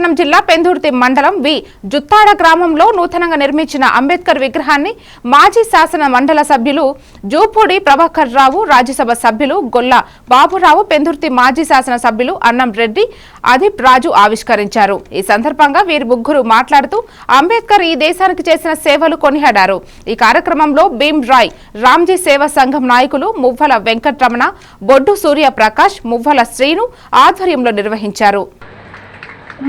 విశాఖపట్నం జిల్లా పెందుర్తి మండలం వి. జుత్తాడ గ్రామంలో నూతనంగా నిర్మించిన అంబేద్కర్ విగ్రహాన్ని మాజీ శాసన మండల సభ్యులు జూపూడి ప్రభాకర్ రావు రాజ్యసభ సభ్యులు గొల్ల బాబురావు పెందుర్తి మాజీ శాసన సభ్యులు అన్నం రెడ్డి అదీప్ రాజు ఆవిష్కరించారు. ఈ సందర్భంగా వీరి ముగ్గురు మాట్లాడుతూ అంబేద్కర్ ఈ దేశానికి చేసిన సేవలు కొనియాడారు. ఈ కార్యక్రమంలో భీమ్ రాయ్ రామ్జీ సేవా సంఘం నాయకులు మువ్వల వెంకట్రమణ బొడ్డు సూర్యప్రకాష్ మువ్వల శ్రీను ఆధ్వర్యంలో నిర్వహించారు.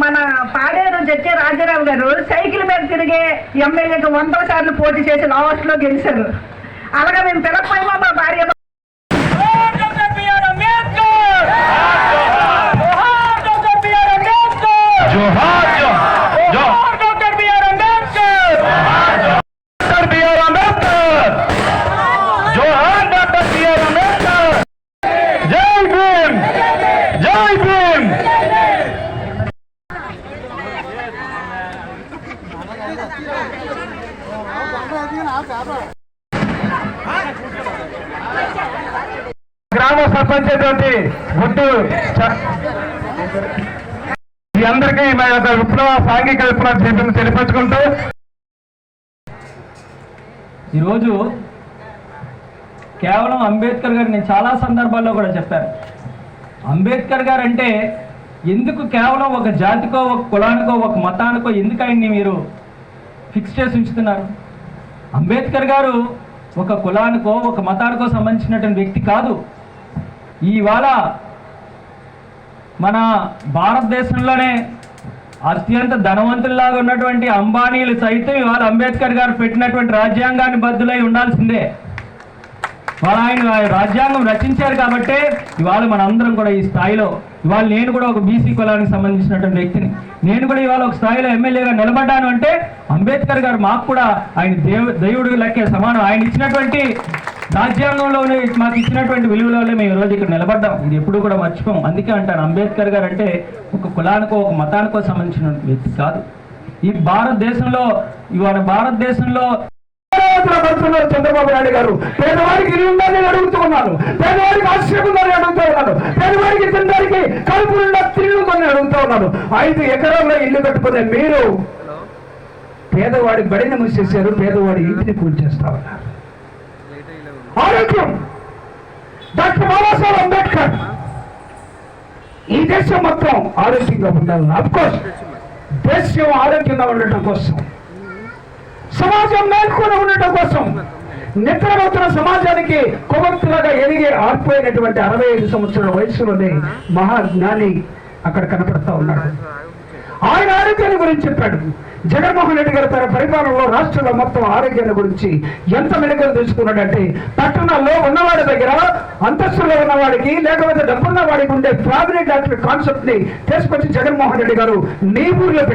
మన పాడేరు జడ్జి రాజారావు గారు సైకిల్ మీద తిరిగే ఎమ్మెల్యేకి వందల సార్లు పోటీ చేసి లాస్ట్లో గెలిచారు. అలాగే మేము పిలకపోయినా మా భార్య doctor B R Ambedkar doctor B R Ambedkar జోహార్ జోహార్ doctor B R Ambedkar doctor B R Ambedkar జోహార్ డాక్టర్ బిఆర్ అంబేద్కర్ జై భీమ్ జై భీమ్ గ్రామ సర్పంచ్ అయినటువంటి మీ అందరికీ మా యొక్క విప్లవ సాంఘిక విప్లవ జీవితం తెలిపించుకుంటూ ఈరోజు కేవలం అంబేద్కర్ గారు నేను చాలా సందర్భాల్లో కూడా చెప్పాను అంబేద్కర్ గారు అంటే ఎందుకు కేవలం ఒక జాతికో ఒక కులానికో ఒక మతానికో ఎందుకు ఆయన్ని మీరు ఫిక్స్ చేసి ఉంచుతున్నారు? అంబేద్కర్ గారు ఒక కులానికో ఒక మతానికో సంబంధించినటువంటి వ్యక్తి కాదు. ఇవాళ మన భారతదేశంలోనే అత్యంత ధనవంతుల్లాగా ఉన్నటువంటి అంబానీలు సైతం ఇవాళ అంబేద్కర్ గారు పెట్టినటువంటి రాజ్యాంగాన్ని బద్దులై ఉండాల్సిందే. వాళ్ళ ఆయన రాజ్యాంగం రచించారు కాబట్టే ఇవాళ మనందరం కూడా ఈ స్థాయిలో ఇవాళ నేను కూడా ఒక బీసీ కులానికి సంబంధించినటువంటి వ్యక్తిని. నేను కూడా ఇవాళ ఒక స్థాయిలో ఎమ్మెల్యేగా నిలబడ్డాను అంటే అంబేద్కర్ గారు మాకు కూడా ఆయన దేవు దేవుడు లెక్కే సమానం. ఆయన ఇచ్చినటువంటి రాజ్యాంగంలోనే మాకు ఇచ్చినటువంటి విలువలలో మేము ఈరోజు ఇక్కడ నిలబడ్డాం. ఇది ఎప్పుడు కూడా మర్చిపోం. అందుకే అంటాను అంబేద్కర్ గారు అంటే ఒక కులానికో ఒక మతానికో సంబంధించిన వ్యక్తి కాదు. ఈ భారతదేశంలో ఇవాళ భారతదేశంలో పడుతున్నారు చంద్రబాబు నాయుడు గారు. పేదవాడికి ఇల్లు ఉందని అడుగుతూ ఉన్నాను పేదవాడికి ఆశ్రయం ఉందని అడుగుతూ ఉన్నాను. పేదవాడికి తినడానికి కలుపు నిండా అడుగుతూ ఉన్నాను. ఐదు ఎకరాల్లో ఇల్లు కట్టుకునే మీరు పేదవాడి బడిని మూసేశారు. పేదవాడి ఇంటిని కూల్చేస్తా ఉన్నారు. ఆరోగ్యం. డాక్టర్ బాబాసాహెబ్ అంబేద్కర్. ఈ దేశం మొత్తం ఆరోగ్యంగా ఉండాలి అఫ్కోర్స్ దేశం ఆరోగ్యంగా ఉండటం కోసం. సమాజం మేల్కొని ఉండటం కోసం నిద్రపోతున్న సమాజానికి కొవ్వొత్తులాగా ఎదిగి ఆడిపోయినటువంటి అరవై ఐదు సంవత్సరాల వయసులోనే మహాజ్ఞాని అక్కడ కనపడతా ఉన్నాడు. ఆయన ఆరోగ్యాన్ని గురించి చెప్పాడు. జగన్మోహన్ రెడ్డి గారు తన పరిపాలనలో రాష్ట్రంలో మొత్తం ఆరోగ్యాన్ని గురించి ఎంత మెలకులు తెలుసుకున్నాడంటే పట్టణాల్లో ఉన్నవాడి దగ్గర అంతస్తులో ఉన్నవాడికి లేకపోతే డబ్బున్న వాడికి ఉండే ఫ్యామిలీ డాక్టర్ కాన్సెప్ట్ని తీసుకొచ్చి జగన్మోహన్ రెడ్డి గారు నీ ఊర్లో